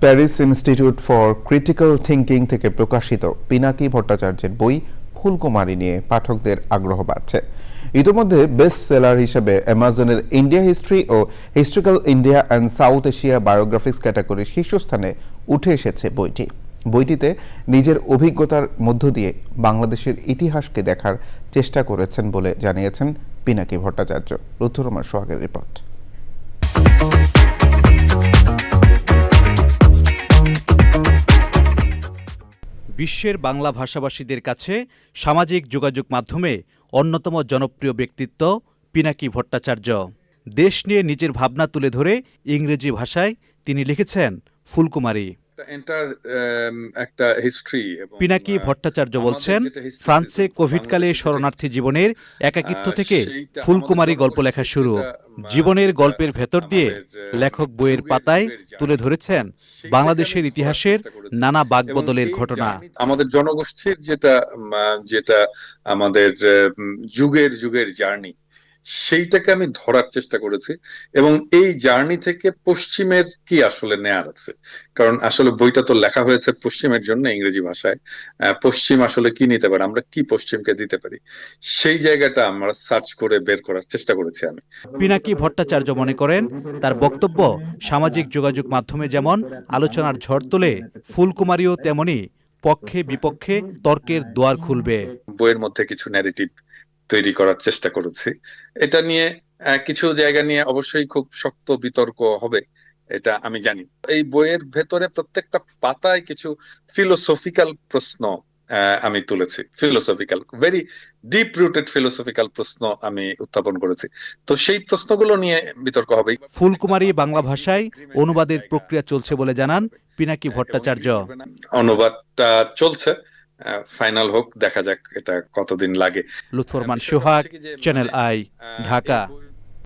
Paris Institute for Critical Thinking থেকে প্রকাশিত পিনাকি ভট্টাচার্যের বই ফুলকুমারী নিয়ে পাঠকদের আগ্রহ বাড়ছে। ইতোমধ্যে বেস্ট সেলার হিসেবে অ্যামাজনের India history O historical India and South Asia biographics ক্যাটাগরির শীর্ষস্থানে উঠে এসেছে বইটি। বইটিতে নিজের অভিজ্ঞতার মধ্য দিয়ে বাংলাদেশের ইতিহাসকে দেখার চেষ্টা করেছেন বলে জানিয়েছেন পিনাকি ভট্টাচার্য। রুদ্ধরমা সোহাগের রিপোর্ট। বিশ্বের বাংলা ভাষাভাষীদের কাছে সামাজিক যোগাযোগ মাধ্যমে অন্যতম জনপ্রিয় ব্যক্তিত্ব পিনাকি ভট্টাচার্য। দেশ নিয়ে নিজের ভাবনা তুলে ধরে ইংরেজি ভাষায় তিনি লিখেছেন, ফুলকুমারী। পিনাকি ভট্টাচার্য বলছেন ফ্রান্সে কোভিডকালে শরণার্থী জীবনের একাকিত্ব থেকে ফুলকুমারী গল্প লেখা শুরু। জীবনের গল্পের ভেতর দিয়ে লেখক বইয়ের পাতায় তুলে ধরেছেন বাংলাদেশের ইতিহাসের নানা বাকবদলের ঘটনা। আমাদের জনগোষ্ঠীর যেটা যেটা আমাদের যুগের যুগের জার্নি। সেইটাকে আমি ধরার চেষ্টা করেছি এবং এই জার্নি থেকে পশ্চিমের কি আসলে নেয়ার আছে? কারণ আসলে বইটা তো লেখা হয়েছে পশ্চিমের জন্য ইংরেজি ভাষায়। পশ্চিম আসলে কি নিতে পারে? আমরা কি পশ্চিমকে দিতে পারি? সেই জায়গাটা আমরা সার্চ করে বের করার চেষ্টা করেছি আমি। পিনাকি ভট্টাচার্য মনে করেন তার বক্তব্য সামাজিক যোগাযোগ মাধ্যমে যেমন আলোচনার ঝড় তোলে ফুলকুমারীও তেমনি পক্ষে বিপক্ষে তর্কের দুয়ার খুলবে। বইয়ের মধ্যে কিছু ন্যারেটিভ তৈরি করার চেষ্টা করেছি। এটা নিয়ে কিছু জায়গা নিয়ে অবশ্যই খুব শক্ত বিতর্ক হবে এটা আমি জানি। এই বইয়ের ভেতরে প্রত্যেকটা পাতায় কিছু ফিলোসফিক্যাল প্রশ্ন আমি তুলেছি। Philosophical very deep rooted philosophical প্রশ্ন আমি উত্থাপন করেছি। তো সেই প্রশ্নগুলো নিয়ে বিতর্ক হবে। ফুলকুমারী বাংলা ভাষায় অনুবাদের প্রক্রিয়া চলছে বলে জানান পিনাকি ভট্টাচার্য। অনুবাদটা চলছে। ফাইনাল হোক দেখা যাক এটা কতদিন লাগে। Lutforrahman Sohag channel I Dhaka.